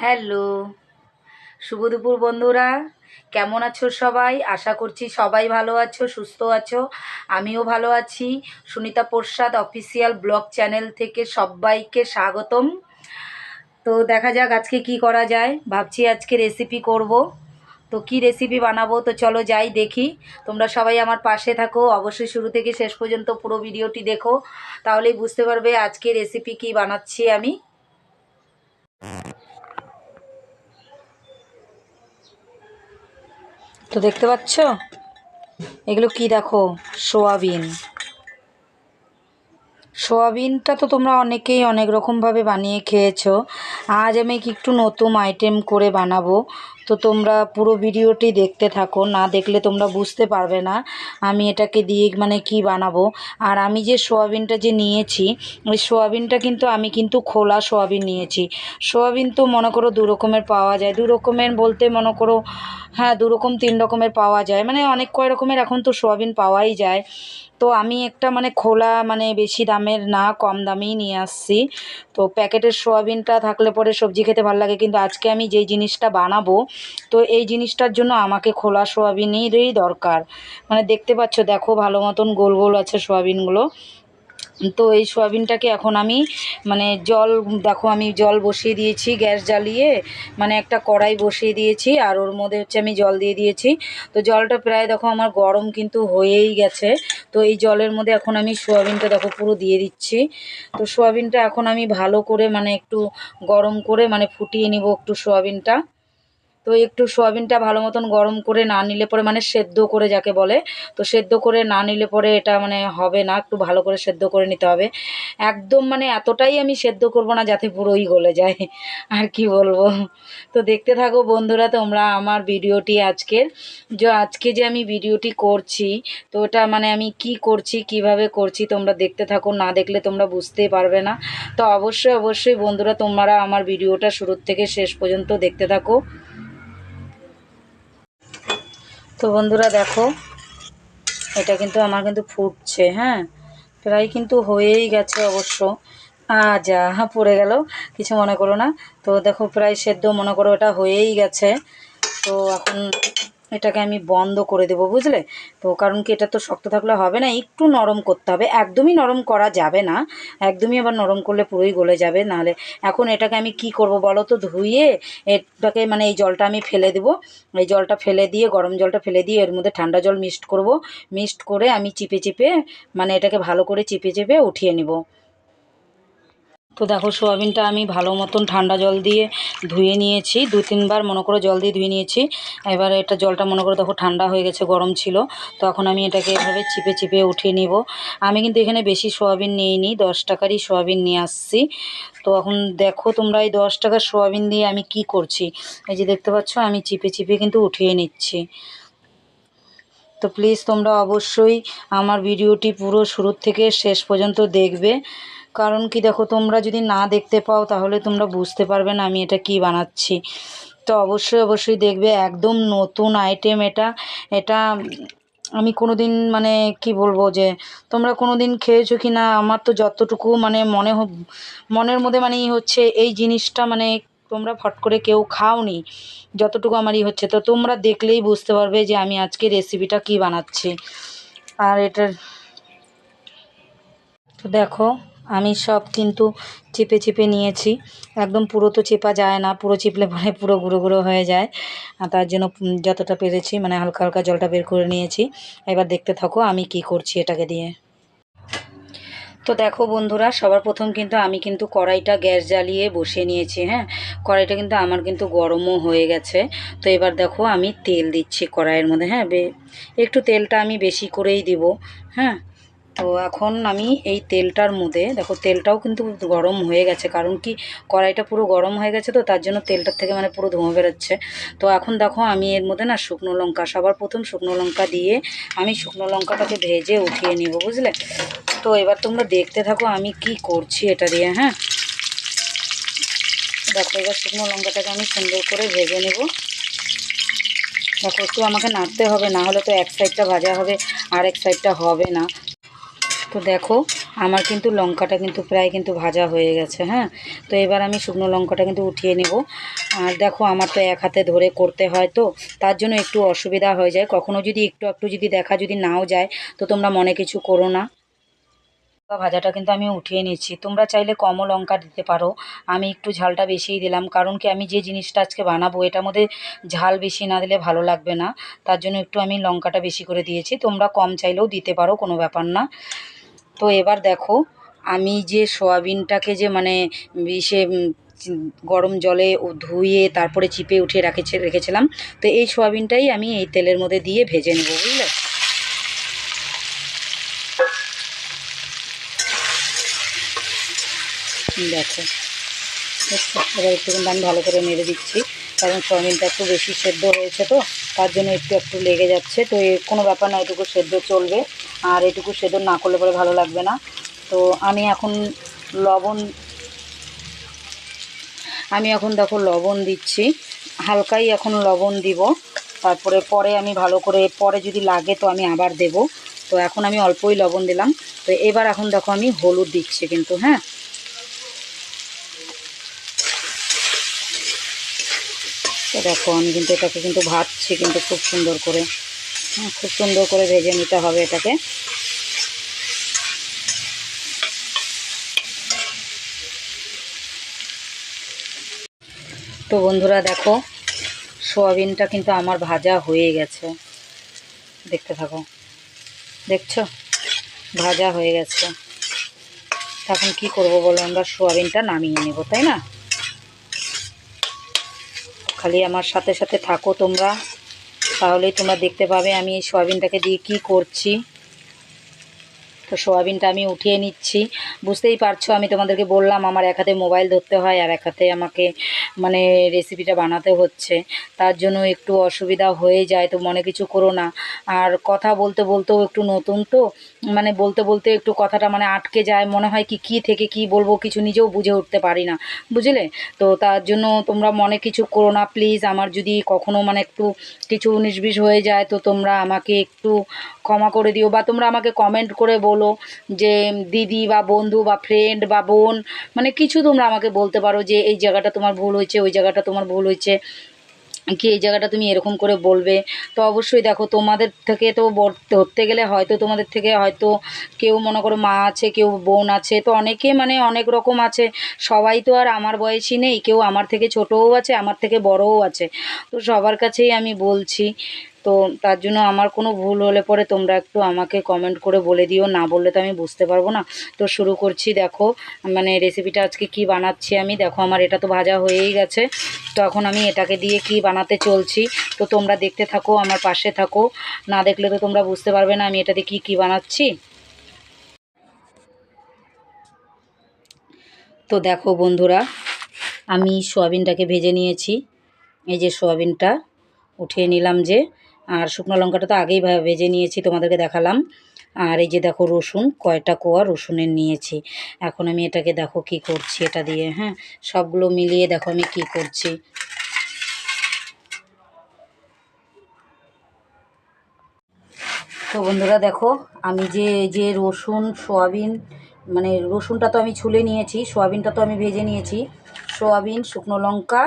Hello. শুভ দুপুর বন্ধুরা। কেমন আছো সবাই? আশা করছি সবাই ভালো আছো, সুস্থ আছো। আমিও ভালো আছি। Sunita Prasad official blog channel থেকে সবাইকে স্বাগতম। তো দেখা যাক আজকে কি করা যায়। ভাবছি আজকে রেসিপি করব। তো কি রেসিপি বানাবো? তো চলো যাই দেখি। তোমরা সবাই আমার পাশে থাকো। অবশ্যই শুরু থেকে শেষ পর্যন্ত পুরো ভিডিওটি দেখো। তাহলেই বুঝতে পারবে আজকে রেসিপি কি বানাচ্ছি আমি। তো দেখতে পাচ্ছ? এগুলো কি দেখো? সোয়াবিন। সোয়াবিনটা তো তোমরা অনেকেই অনেক রকমভাবে বানিয়ে খেয়েছো। আজ আমি একটু নতুন আইটেম করে বানাবো। তো তোমরা পুরো ভিডিওটি দেখতে থাকো, না দেখলে তোমরা বুঝতে পারবে না আমি এটাকে দিয়ে মানে কি বানাবো। আর আমি যে সোয়াবিনটা যে নিয়েছি ওই সোয়াবিনটা কিন্তু আমি কিন্তু খোলা সোয়াবিন নিয়েছি। সোয়াবিন তো মনে করো দু রকমের পাওয়া যায়, দু রকমের বলতে মনে করো হ্যাঁ দু রকম তিন রকমের পাওয়া যায় মানে অনেক কয় রকমের এখন তো সোয়াবিন পাওয়াই যায়। তো আমি একটা মানে খোলা মানে বেশি দামের না, কম দামেই নিয়ে আসছি। তো প্যাকেটের সোয়াবিনটা থাকলে পরে সবজি খেতে ভালো লাগে, কিন্তু আজকে আমি যেই জিনিসটা বানাবো তো এই জিনিসটার জন্য আমাকে খোলা সোয়াবিনেরই দরকার। মানে দেখতে পাচ্ছ, দেখো ভালো মতন গোল গোল আছে সোয়াবিনগুলো। তো এই সোয়াবিনটাকে এখন আমি মানে জল, দেখো আমি জল বসিয়ে দিয়েছি গ্যাস জ্বালিয়ে মানে একটা কড়াই বসিয়ে দিয়েছি আর ওর মধ্যে হচ্ছে আমি জল দিয়ে দিয়েছি। তো জলটা প্রায় দেখো আমার গরম কিন্তু হয়েই গেছে। তো এই জলের মধ্যে এখন আমি সোয়াবিনটা দেখো পুরো দিয়ে দিচ্ছি। তো সোয়াবিনটা এখন আমি ভালো করে মানে একটু গরম করে মানে ফুটিয়ে নিব একটু সোয়াবিনটা। তো একটু সোয়াবিনটা ভালো মতন গরম করে না নিলে পরে মানে সেদ্ধ করে যাকে বলে, তো সেদ্ধ করে না নিলে পরে এটা মানে হবে না, একটু ভালো করে সেদ্ধ করে নিতে হবে। একদম মানে এতটাই আমি সেদ্ধ করব না যাতে পুরোই গলে যায়, আর কি বলব। তো দেখতে থাকো বন্ধুরা, তোমরা আমার ভিডিওটি আজকের। যে আজকে যে আমি ভিডিওটি করছি, তো এটা মানে আমি কি করছি, কীভাবে করছি, তোমরা দেখতে থাকো, না দেখলে তোমরা বুঝতেই পারবে না। তো অবশ্যই অবশ্যই বন্ধুরা, তোমরা আমার ভিডিওটা শুরুর থেকে শেষ পর্যন্ত দেখতে থাকো। তো বন্ধুরা দেখো, এটা কিন্তু আমার কিন্তু ফুটছে হ্যাঁ? প্রায় কিন্তু হয়েই গেছে অবশ্য। যা হ্যাঁ পড়ে গেল, কিছু মনে করো না। তো দেখো, প্রায় সেদ্ধ, মনে করো এটা হয়েই গেছে। তো এখন এটাকে আমি বন্ধ করে দেবো, বুঝলে? তো কারণ কি এটা তো শক্ত থাকলে হবে না, একটু নরম করতে হবে। একদমই নরম করা যাবে না, একদমই আবার নরম করলে পুরোই গলে যাবে। নাহলে এখন এটাকে আমি কি করব বলো তো? ধুয়ে এটাকে মানে এই জলটা আমি ফেলে দেবো। এই জলটা ফেলে দিয়ে, গরম জলটা ফেলে দিয়ে এর মধ্যে ঠান্ডা জল মিক্সড করব। মিক্সড করে আমি চিপে চিপে মানে এটাকে ভালো করে চিপে চিপে উঠিয়ে নিব। তো দেখো, সোয়াবিনটা আমি ভালো মতন ঠান্ডা জল দিয়ে ধুয়ে নিয়েছি। দু তিনবার মনে করো জল দিয়ে ধুয়ে নিয়েছি। এবার এটা জলটা মনে করো দেখো ঠান্ডা হয়ে গেছে, গরম ছিল। তো এখন আমি এটাকে এভাবে চিপে চিপে উঠিয়ে নিব। আমি কিন্তু এখানে বেশি সোয়াবিন নিইনি, দশ টাকারই সোয়াবিন নিয়ে আসছি। তো এখন দেখো তোমরা এই দশ টাকার সোয়াবিন দিয়ে আমি কি করছি? এই যে দেখতে পাচ্ছ, আমি চিপে চিপে কিন্তু উঠিয়ে নিচ্ছি। তো প্লিজ তোমরা অবশ্যই আমার ভিডিওটি পুরো শুরুর থেকে শেষ পর্যন্ত দেখবে। কারণ কি দেখো, তোমরা যদি না দেখতে পাও তাহলে তোমরা বুঝতে পারবে না আমি এটা কি বানাচ্ছি। তো অবশ্যই অবশ্যই দেখবে একদম নতুন আইটেম এটা। এটা আমি কোনো দিন মানে কি বলব যে, তোমরা কোনো দিন খেয়েছো কি না, আমার তো যতটুকু মানে মনে মনের মধ্যে মানে হচ্ছে, এই জিনিসটা মানে তোমরা ফট করে কেউ খাওনি, যতটুকু আমারই হচ্ছে। তো তোমরা দেখলেই বুঝতে পারবে যে আমি আজকে রেসিপিটা কি বানাচ্ছি। আর এটার, তো দেখো আমি সব কিন্তু চেপে চেপে নিয়েছি। একদম পুরো তো চেপা যায় না, পুরো চিপলে পরে পুরো গুঁড়ো গুঁড়ো হয়ে যায়। তার জন্য যতটা পেরেছি মানে হালকা হালকা জলটা বের করে নিয়েছি। এবার দেখতে থাকো আমি কি করছি এটাকে দিয়ে। তো দেখো বন্ধুরা, সবার প্রথম কিন্তু আমি কিন্তু কড়াইটা গ্যাস জ্বালিয়ে বসিয়ে নিয়েছি হ্যাঁ? কড়াইটা কিন্তু আমার কিন্তু গরমও হয়ে গেছে। তো এবার দেখো আমি তেল দিচ্ছি কড়াইয়ের মধ্যে হ্যাঁ? একটু তেলটা আমি বেশি করেই দিব হ্যাঁ? তো এখন আমি এই তেলটার মধ্যে, দেখো তেলটাও কিন্তু গরম হয়ে গেছে, কারণ কি কড়াইটা পুরো গরম হয়ে গেছে তো, তার জন্য তেলটার থেকে মানে পুরো ধোঁয়া বেরোচ্ছে। তো এখন দেখো আমি এর মধ্যে না শুকনো লঙ্কা, সবার প্রথম শুকনো লঙ্কা দিয়ে আমি শুকনো লঙ্কাটাকে ভেজে উঠিয়ে নিব, বুঝলে? তো এবার তোমরা দেখতে থাকো আমি কি করছি এটা দিয়ে হ্যাঁ? দেখো এবার শুকনো লঙ্কাটাকে আমি সুন্দর করে ভেজে নেব। দেখো একটু আমাকে নাড়তে হবে, না হলে তো এক সাইডটা ভাজা হবে, আর এক সাইডটা হবে না। তো দেখো, আমার কিন্তু লঙ্কাটা কিন্তু প্রায় কিন্তু ভাজা হয়ে গেছে হ্যাঁ? তো এবার আমি শুকনো লঙ্কাটা কিন্তু উঠিয়ে নেব। আর দেখো, আমার তো এক হাতে ধরে করতে হয় তো, তার জন্য একটু অসুবিধা হয়ে যায়। কখনো যদি একটু একটু যদি দেখা যদি নাও যায়, তো তোমরা মনে কিছু করো না। লঙ্কা ভাজাটা কিন্তু আমি উঠিয়ে নিচ্ছি। তোমরা চাইলে কমও লঙ্কা দিতে পারো। আমি একটু ঝালটা বেশিই দিলাম, কারণ কি আমি যে জিনিসটা আজকে বানাবো, এটার মধ্যে ঝাল বেশি না দিলে ভালো লাগবে না। তার জন্য একটু আমি লঙ্কাটা বেশি করে দিয়েছি। তোমরা কম চাইলেও দিতে পারো, কোনো ব্যাপার না। তো এবার দেখো, আমি যে সোয়াবিনটাকে যে মানে চি- গরম জলে ও- ধুয়ে তারপরে চিপে উঠিয়ে রেখেছে, রেখেছিলাম, তো এই সোয়াবিনটাই আমি এই তেলের মধ্যে দিয়ে ভেজে নেব, বুঝলে? দেখো এবার একটু আমি ভালো করে নেড়ে দিচ্ছি, কারণ সয়াবিনটা একটু বেশি সেদ্ধ হয়েছে তো, তার জন্য একটু একটু লেগে যাচ্ছে, তো কোনো ব্যাপার না, এটুকু সেদ্ধ চলবে। আর এটুকু সেদ্ধ না করলে পরে ভালো লাগবে না। তো আমি এখন লবণ, আমি এখন দেখো লবণ দিচ্ছি। হালকাই এখন লবণ দিব। তারপরে পরে আমি ভালো করে, পরে যদি লাগে তো আমি আবার দেব। তো এখন আমি অল্পই লবণ দিলাম। তো এবার এখন দেখো আমি হলুদ দিচ্ছি কিন্তু হ্যাঁ? দেখো আমি কিন্তু এটাকে কিন্তু ভাজছি কিন্তু খুব সুন্দর করে। খুব সুন্দর করে ভেজে নিতে হবে এটাকে। তো বন্ধুরা দেখো, সোয়াবিনটা কিন্তু আমার ভাজা হয়ে গেছে। দেখতে থাকো। দেখছ? ভাজা হয়ে গেছে। এখন কি করব বলো? আমরা সোয়াবিনটা নামিয়ে নেব, তাই না? খালি আমার সাথে সাথে থাকো তোমরা। তাহলেই তোমরা দেখতে পাবে আমি এই সয়াবিনটাকে দিয়ে কি করছি। তো সোয়াবিনটা আমি উঠিয়ে নিচ্ছি। বুঝতেই পারছ, আমি তোমাদেরকে বললাম আমার এক হাতে মোবাইল ধরতে হয় আর এক হাতে আমাকে মানে রেসিপিটা বানাতে হচ্ছে। তার জন্য একটু অসুবিধা হয়ে যায়, তো মনে কিছু করো না। আর কথা বলতে বলতেও একটু নতুন তো মানে বলতে বলতে একটু কথাটা মানে আটকে যায়, মনে হয় কি, কী থেকে কি বলব কিছু নিজেও বুঝে উঠতে পারি না। বুঝলে? তো তার জন্য তোমরা মনে কিছু করো না প্লিজ আমার যদি কখনো মানে একটু কিছু উনিশ বিশ হয়ে যায়, তো তোমরা আমাকে একটু ক্ষমা করে দিও বা তোমরা আমাকে কমেন্ট করে বলো যে দিদি বা বন্ধু বা ফ্রেন্ড বা বোন মানে কিছু তোমরা আমাকে বলতে পারো যে এই জায়গাটা তোমার ভুল হয়েছে, ওই জায়গাটা তোমার ভুল হয়েছে, কি এই জায়গাটা তুমি এরকম করে বলবে। তো অবশ্যই দেখো, তোমাদের থেকে তো ধরতে গেলে হয়তো তোমাদের থেকে হয়তো কেউ মনে করো মা আছে, কেউ বোন আছে, তো অনেকে মানে অনেক রকম আছে। সবাই তো আর আমার বয়সী নেই, কেউ আমার থেকে ছোটও আছে, আমার থেকে বড়ও আছে। তো সবার কাছেই আমি বলছি তো তার জন্য আমার কোনো ভুল হলে পরে তোমরা একটু আমাকে কমেন্ট করে বলে দিও। না বললে তো আমি বুঝতে পারব না। তো শুরু করছি, দেখো মানে রেসিপিটা আজকে কি বানাচ্ছি আমি। দেখো, আমার এটা তো ভাজা হয়েই গেছে। তো এখন আমি এটাকে দিয়ে কি বানাতে চলছি? তো তোমরা দেখতে থাকো, আমার পাশে থাকো। না দেখলে তো তোমরা বুঝতে পারবে না আমি এটা দিয়ে কী কী বানাচ্ছি। তো দেখো বন্ধুরা, আমি সোয়াবিনটাকে ভেজে নিয়েছি। এই যে সোয়াবিনটা, উঠিয়ে নিলাম যে আর শুকনো লঙ্কাটা তো আগেই ভেজে নিয়েছি, তোমাদেরকে দেখালাম। আর এই যে দেখো রসুন কয়টা কোয়া রসুনের নিয়েছি। এখন আমি এটাকে দেখো কি করছি, এটা দিয়ে হ্যাঁ সবগুলো মিলিয়ে দেখো আমি কি করছি। তো বন্ধুরা দেখো, আমি যে যে রসুন, সোয়াবিন মানে রসুনটা তো আমি ছুলে নিয়েছি, সোয়াবিনটা তো আমি ভেজে নিয়েছি। সোয়াবিন, শুকনো লঙ্কা,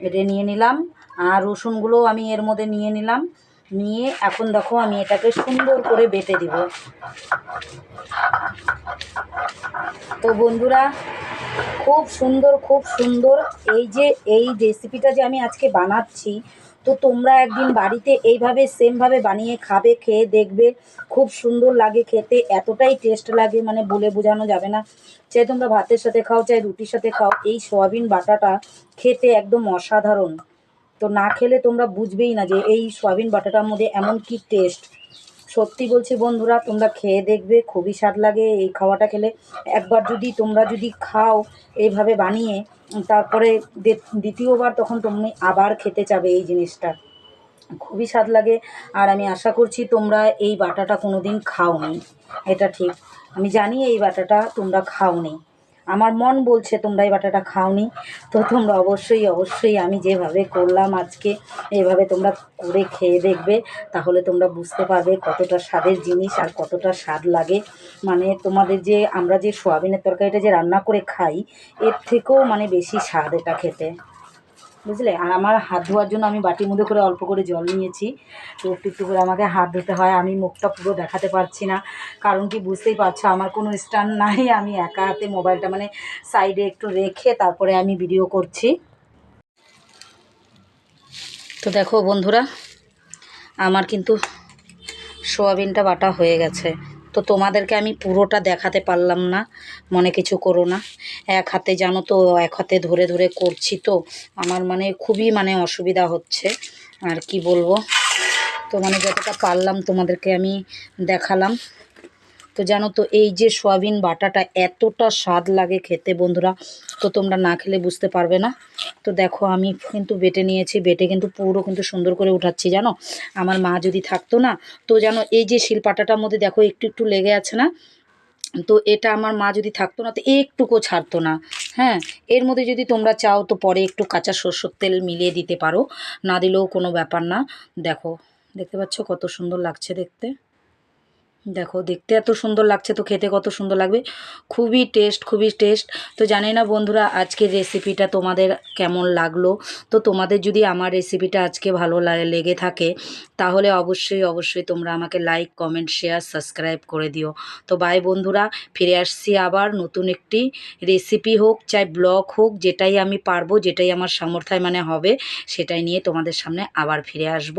এটা নিয়ে নিলাম। আর রসুনগুলোও আমি এর মধ্যে নিয়ে নিলাম। নিয়ে এখন দেখো আমি এটাকে সুন্দর করে বেটে দিব। তো বন্ধুরা, খুব সুন্দর খুব সুন্দর এই যে, এই রেসিপিটা যে আমি আজকে বানাচ্ছি, তো তোমরা একদিন বাড়িতে এইভাবে সেমভাবে বানিয়ে খাবে, খেয়ে দেখবে, খুব সুন্দর লাগে খেতে, এতটাই টেস্ট লাগে মানে বলে বোঝানো যাবে না। চাই তোমরা ভাতের সাথে খাও, চাই রুটির সাথে খাও, এই সয়াবিন বাটাটা খেতে একদম অসাধারণ। তো না খেলে তোমরা বুঝবেই না যে এই সয়াবিন বাটাটার মধ্যে এমন কি টেস্ট সত্যি বলছি বন্ধুরা, তোমরা খেয়ে দেখবে, খুবই স্বাদ লাগে এই খাওয়াটা খেলে। একবার যদি তোমরা যদি খাও এইভাবে বানিয়ে, তারপরে দ্বিত- দ্বিতীয়বার তখন তুমি আবার খেতে চাবে এই জিনিসটা। খুবই স্বাদ লাগে। আর আমি আশা করছি তোমরা এই বাটাটা কোনো দিন খাও খাওনি। এটা ঠিক। আমি জানি এই বাটাটা তোমরা খাও খাওনি। আমার মন বলছে, তোমরা এই বাটাটা খাওনি। তো তোমরা অবশ্যই অবশ্যই আমি যেভাবে করলাম আজকে, এভাবে তোমরা করে খেয়ে দেখবে, তাহলে তোমরা বুঝতে পারবে কতটা স্বাদের জিনিস আর কতটা স্বাদ লাগে। মানে তোমাদের যে, আমরা যে সোয়াবিনের তরকারিটা যে রান্না করে খাই, এর থেকেও মানে বেশি স্বাদ এটা খেতে। বুঝলে? আর আমার হাত ধোয়ার জন্য আমি বাটির মধ্যে করে অল্প করে জল নিয়েছি। তো একটু একটু করে আমাকে হাত ধুতে হয়। আমি মুখটা পুরো দেখাতে পারছি না। কারণ কি বুঝতেই পারছ, আমার কোনো স্ট্যান্ড নাই। আমি একা হাতে মোবাইলটা মানে সাইডে একটু রেখে তারপরে আমি ভিডিও করছি। তো দেখো বন্ধুরা, আমার কিন্তু সোয়াবিনটা বাটা হয়ে গেছে। তো তোমাদেরকে আমি পুরোটা দেখাতে পারলাম না। মনে কিছু করো না। এক হাতে জানো তো, এক হাতে ধরে ধরে করছি তো। আমার মানে খুবই মানে অসুবিধা হচ্ছে। আর কি বলব? তো মানে যতটা পারলাম তোমাদেরকে আমি দেখালাম। তো জানো তো, এই যে সয়াবিন বাটাটা এতটা স্বাদ লাগে খেতে বন্ধুরা, তো তোমরা না খেলে বুঝতে পারবে না। তো দেখো আমি কিন্তু বেটে নিয়েছি, বেটে কিন্তু পুরো কিন্তু সুন্দর করে উঠাচ্ছি, জানো? আমার মা যদি থাকতো না, তো জানো, এই যে শিলপাটাটার মধ্যে দেখো একটু একটু লেগে আছে না? তো এটা আমার মা যদি থাকতো না, তো একটুকুও ছাড়তো না হ্যাঁ? এর মধ্যে যদি তোমরা চাও, তো পরে একটু কাঁচা সরষের তেল মিলিয়ে দিতে পারো, না দিলেও কোনো ব্যাপার না। দেখো, দেখতে পাচ্ছ কত সুন্দর লাগছে দেখতে? দেখো, দেখতে এত সুন্দর লাগছে তো, খেতে কত সুন্দর লাগবে। খুবই টেস্ট খুবই টেস্ট তো জানি না বন্ধুরা, আজকের রেসিপিটা তোমাদের কেমন লাগল? তো তোমাদের যদি আমার রেসিপিটা আজকে ভালো লাগে লেগে থাকে, তাহলে অবশ্যই অবশ্যই তোমরা আমাকে লাইক কমেন্ট শেয়ার সাবস্ক্রাইব করে দিও। তো বাই বন্ধুরা, ফিরে আসছি আবার নতুন একটি রেসিপি হোক, চাই ব্লগ হোক, যেটাই আমি পারব, যেটাই আমার সামর্থ্য মানে হবে, সেটাই নিয়ে তোমাদের সামনে আবার ফিরে আসব।